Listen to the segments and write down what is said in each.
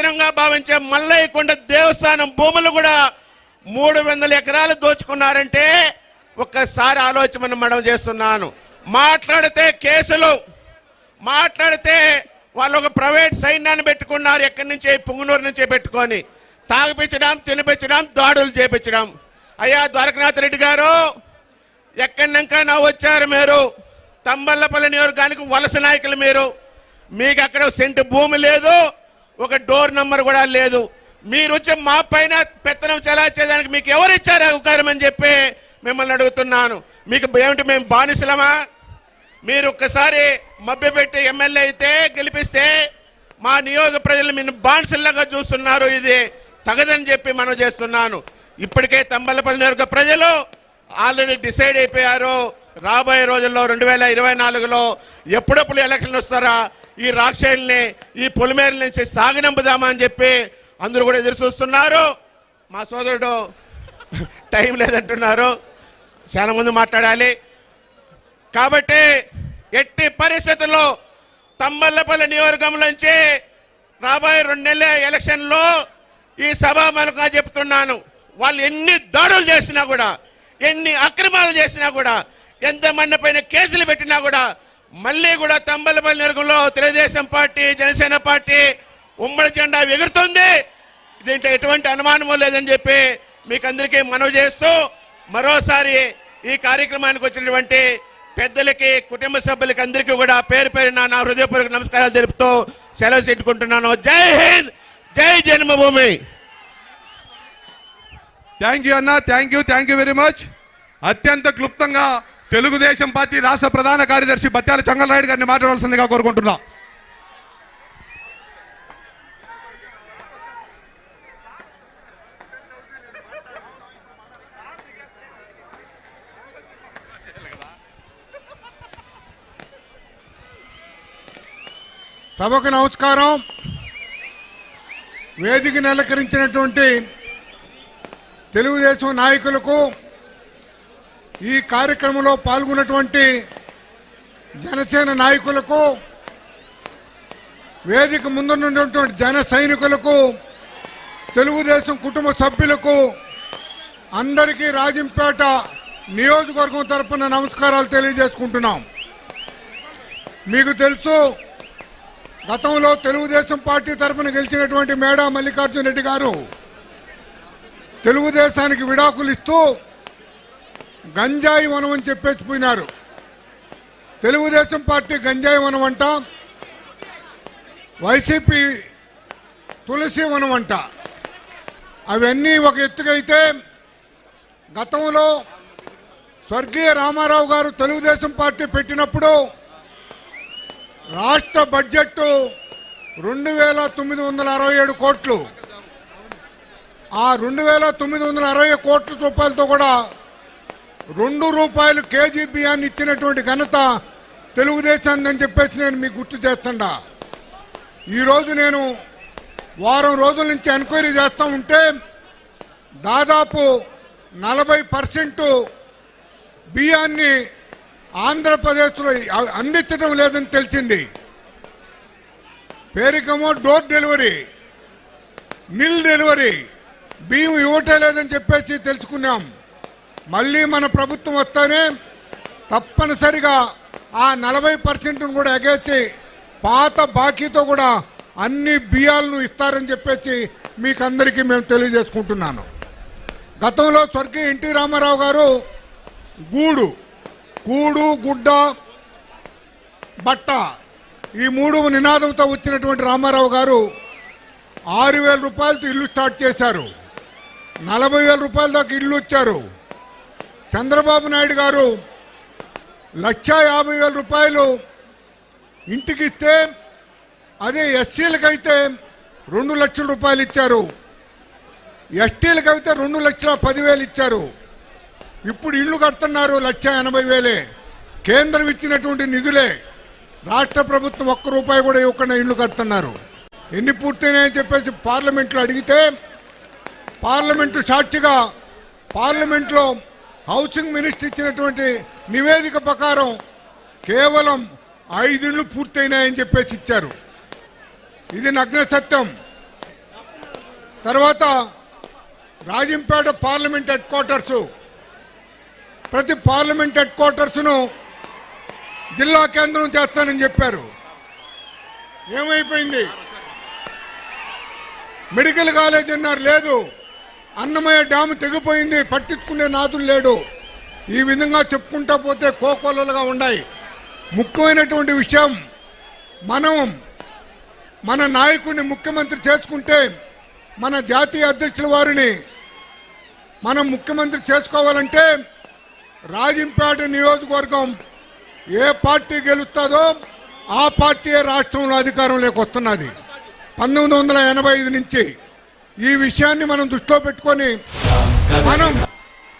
పవిత్రంగా భావించే మల్లయ్య కొండ దేవస్థానం భూములు కూడా మూడు వందల ఎకరాలు దోచుకున్నారంటే ఒక్కసారి ఆలోచన మనం చేస్తున్నాను. మాట్లాడితే కేసులు మాట్లాడితే వాళ్ళు ఒక ప్రైవేట్ సైన్యాన్ని పెట్టుకున్నారు ఎక్కడి నుంచి? పుంగునూరు నుంచే పెట్టుకొని. తాగిపించడం తినిపించడం దాడులు చేపించడం. అయ్యా ద్వారకనాథ్ రెడ్డి గారు ఎక్కడినాక వచ్చారు మీరు? తంబల్లపల్లి నియోజకానికి వలస నాయకులు మీరు. మీకు అక్కడ సెంటు భూమి లేదు. ఒక డోర్ నంబర్ కూడా లేదు. మీరు వచ్చి మా పైన పెత్తనం చెలార్చేదానికి మీకు ఎవరు ఇచ్చారు అని చెప్పి మిమ్మల్ని అడుగుతున్నాను. మీకు ఏమిటి మేము బానిసలమా? మీరు ఒక్కసారి మభ్యపెట్టి ఎమ్మెల్యే అయితే గెలిపిస్తే మా నియోజక ప్రజలు మీరు బానిసల్లాగా చూస్తున్నారు. ఇది తగదని చెప్పి మనం చేస్తున్నాను. ఇప్పటికే తంబలపల్లి నియోజక ప్రజలు ఆల్రెడీ డిసైడ్ అయిపోయారు. రాబోయే రోజుల్లో రెండు వేల ఇరవై నాలుగులో ఎప్పుడెప్పుడు ఎలక్షన్ వస్తారా? ఈ రాక్షసుల్ని ఈ పొలిమేర నుంచి సాగనంపుదామా అని చెప్పి అందరూ కూడా ఎదురు చూస్తున్నారు. మా సోదరుడు టైం లేదంటున్నారు. చాలా ముందు మాట్లాడాలి. కాబట్టి ఎట్టి పరిస్థితుల్లో తమ్మల్లపల్లి నియోజకవర్గం నుంచి రాబోయే రెండు నెలల ఎలక్షన్లో ఈ సభాముఖంగా చెప్తున్నాను. వాళ్ళు ఎన్ని దాడులు చేసినా కూడా ఎన్ని అక్రమాలు చేసినా కూడా ఎంతమంది పైన కేసులు పెట్టినా కూడా మళ్ళీ కూడా తంబలపల్లి నియోజకవర్గంలో తెలుగుదేశం పార్టీ జనసేన పార్టీ ఉమ్మడి జెండా ఎగురుతుంది. దీంట్లో ఎటువంటి అనుమానము లేదని చెప్పి మీకు అందరికీ మనవి చేస్తూ మరోసారి ఈ కార్యక్రమానికి వచ్చినటువంటి పెద్దలకి కుటుంబ సభ్యులకి అందరికీ కూడా పేరు పేరున నా హృదయపూర్వక నమస్కారాలు తెలుపుతూ సెలవు పెట్టుకుంటున్నాను జై హింద్! జై జన్మభూమి! థ్యాంక్ యూ అన్న. Thank you thank you very much అత్యంత క్లుప్తంగా తెలుగుదేశం పార్టీ రాష్ట్ర ప్రధాన కార్యదర్శి బత్యాల చంగలరాయుడు గారిని మాట్లాడాల్సిందిగా కోరుకుంటున్నా. సభకు నమస్కారం. వేదిక నెలకరించినటువంటి తెలుగుదేశం నాయకులకు ఈ కార్యక్రమంలో పాల్గొన్నటువంటి జనసేన నాయకులకు వేదిక ముందున్నటువంటి జన సైనికులకు తెలుగుదేశం కుటుంబ సభ్యులకు అందరికీ రాజంపేట నియోజకవర్గం తరపున నమస్కారాలు తెలియజేసుకుంటున్నాం. మీకు తెలుసు గతంలో తెలుగుదేశం పార్టీ తరఫున గెలిచినటువంటి మేడా మల్లికార్జున రెడ్డి గారు తెలుగుదేశానికి విడాకులు ఇస్తూ గంజాయి వనం అని చెప్పేసి పోయినారు. తెలుగుదేశం పార్టీ గంజాయి వనం అంట వైసీపీ తులసి వనం అంట. అవన్నీ ఒక ఎత్తుకైతే గతంలో స్వర్గీయ రామారావు గారు తెలుగుదేశం పార్టీ పెట్టినప్పుడు రాష్ట్ర బడ్జెట్ రెండు వేల తొమ్మిది వందల అరవై ఏడు కోట్లు. ఆ రెండు వేల తొమ్మిది వందల అరవై కోట్ల రూపాయలతో కూడా రెండు రూపాయలు కేజీ బియ్యాన్ని ఇచ్చినటువంటి ఘనత తెలుగుదేశం అని చెప్పేసి నేను మీకు గుర్తు చేస్తుండా. ఈరోజు నేను వారం రోజుల నుంచి ఎంక్వైరీ చేస్తూ ఉంటే దాదాపు నలభై పర్సెంట్ బియ్యాన్ని ఆంధ్రప్రదేశ్లో అందించడం లేదని తెలిసింది. పేరికమో డోర్ డెలివరీ మిల్ డెలివరీ బియ్యం ఇవ్వటం లేదని చెప్పేసి తెలుసుకున్నాం. మళ్ళీ మన ప్రభుత్వం వస్తేనే తప్పనిసరిగా ఆ నలభై పర్సెంట్ను కూడా ఎగేసి పాత బాకీతో కూడా అన్ని బియ్యాలను ఇస్తారని చెప్పేసి మీకు అందరికీ మేము తెలియజేసుకుంటున్నాను. గతంలో స్వర్గీయ ఎన్టీ రామారావు గారు గూడు కూడు గుడ్డ బట్ట ఈ మూడు నినాదంతో వచ్చినటువంటి రామారావు గారు ఆరు వేల రూపాయలతో ఇల్లు స్టార్ట్ చేశారు. నలభై వేల రూపాయల దాకా ఇల్లు వచ్చారు. చంద్రబాబు నాయుడు గారు లక్షా యాభై వేల రూపాయలు ఇంటికి ఇస్తే అదే ఎస్సీలకైతే రెండు లక్షల రూపాయలు ఇచ్చారు. ఎస్టీలకైతే రెండు లక్షల పదివేలు ఇచ్చారు. ఇప్పుడు ఇల్లు కడుతున్నారు లక్ష ఎనభై వేలే. కేంద్రం ఇచ్చినటువంటి నిధులే. రాష్ట్ర ప్రభుత్వం ఒక్క రూపాయి కూడా ఇవ్వకుండా ఇల్లు కడుతున్నారు. ఎన్ని పూర్తయినాయని చెప్పేసి పార్లమెంట్లో అడిగితే పార్లమెంటు సాక్షిగా పార్లమెంట్లో హౌసింగ్ మినిస్టర్ ఇచ్చినటువంటి నివేదిక ప్రకారం కేవలం ఐదుళ్ళు పూర్తయినాయని చెప్పేసి ఇచ్చారు. ఇది నగ్న సత్యం. తర్వాత రాజంపేట పార్లమెంట్ హెడ్ క్వార్టర్స్. ప్రతి పార్లమెంట్ హెడ్ క్వార్టర్స్ను జిల్లా కేంద్రం చేస్తానని చెప్పారు. ఏమైపోయింది? మెడికల్ కాలేజ్ అన్నారు లేదు. అన్నమయ్య డ్యామ్ తెగిపోయింది పట్టించుకునే నాదులు లేడు. ఈ విధంగా చెప్పుకుంటా పోతే కోకొల్లలుగా ఉన్నాయి. ముఖ్యమైనటువంటి విషయం మనం మన నాయకుడిని ముఖ్యమంత్రి చేసుకుంటే మన జాతీయ అధ్యక్షుల వారిని మనం ముఖ్యమంత్రి చేసుకోవాలంటే రాజంపేట నియోజకవర్గం ఏ పార్టీ గెలుస్తుందో ఆ పార్టీ రాష్ట్రంలో అధికారంలోకి వస్తున్నది. పంతొమ్మిది వందల ఎనభై ఐదు నుంచి ఈ విషయాన్ని మనం దృష్టిలో పెట్టుకొని మనం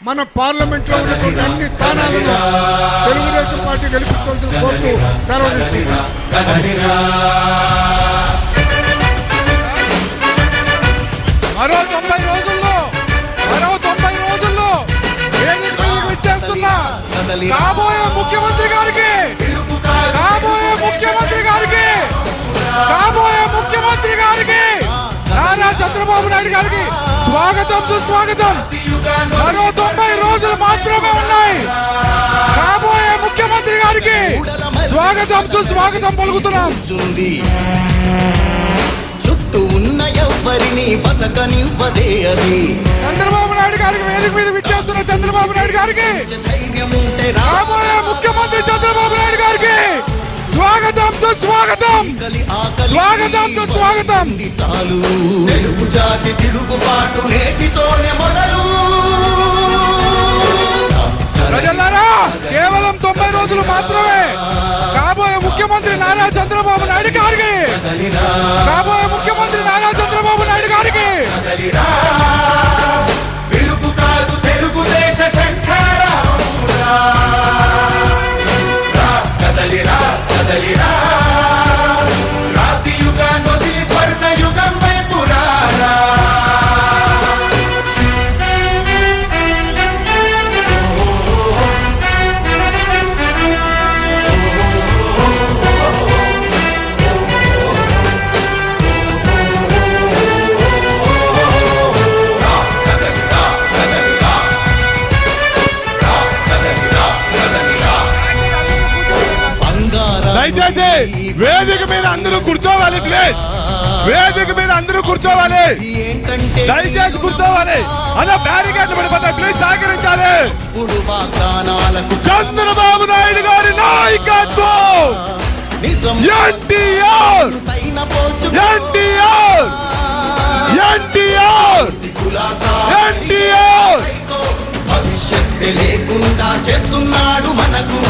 మన పార్లమెంట్లో ఉన్నటువంటి అన్ని స్థానాలను తెలుగుదేశం పార్టీ గెలిపించుకోవాల్సిన కోరుతూ సెలవు మరో తొంభై రోజుల్లో మరో తొంభై రోజుల్లో వేదిక మీదకి విచ్చేస్తున్న కాబోయే ముఖ్యమంత్రి గారికి నాయుడు గారికి స్వాగతం సుస్వాగతం. మరో తొంభై రోజులు మాత్రమే ఉన్నాయి. కాబోయే ముఖ్యమంత్రి గారికి స్వాగతం సుస్వాగతం పలుకుతున్నాం. చుట్టూ ఉన్న ఎవ్వరిని బతకనివ్వదే అది. చంద్రబాబు నాయుడు గారికి వేదిక మీద విచ్చేస్తున్న చంద్రబాబు నాయుడు గారికి రాబోయే ముఖ్యమంత్రి చంద్రబాబు నాయుడు గారికి స్వాగతం సుస్వాగతం స్వాగతం, సుస్వాగతం. చాలు తెలుగు జాతి తిరుగుబాటు నేటితోనే మొదలు. ప్రజలారా కేవలం తొంభై రోజులు మాత్రమే. కాబోయే ముఖ్యమంత్రి నారా చంద్రబాబు నాయుడు గారికి. కాబోయే ముఖ్యమంత్రి నారా చంద్రబాబు నాయుడు గారికి. వేదిక మీద అందరూ కూర్చోవాలి ప్లీజ్. వేదిక మీద అందరూ కూర్చోవాలి. ఏంటంటే దయచేసి కూర్చోవాలి. అలా బ్యారికేడ్ పడిపోతాయి ప్లీజ్ సహకరించాలి. చంద్రబాబు నాయుడు గారి నాయకత్వం. ఎన్టీఆర్. ఎన్టీఆర్. ఎన్టీఆర్. ఎన్టీఆర్. భవిష్యత్తు లేకుండా చేస్తున్నాడు మనకు.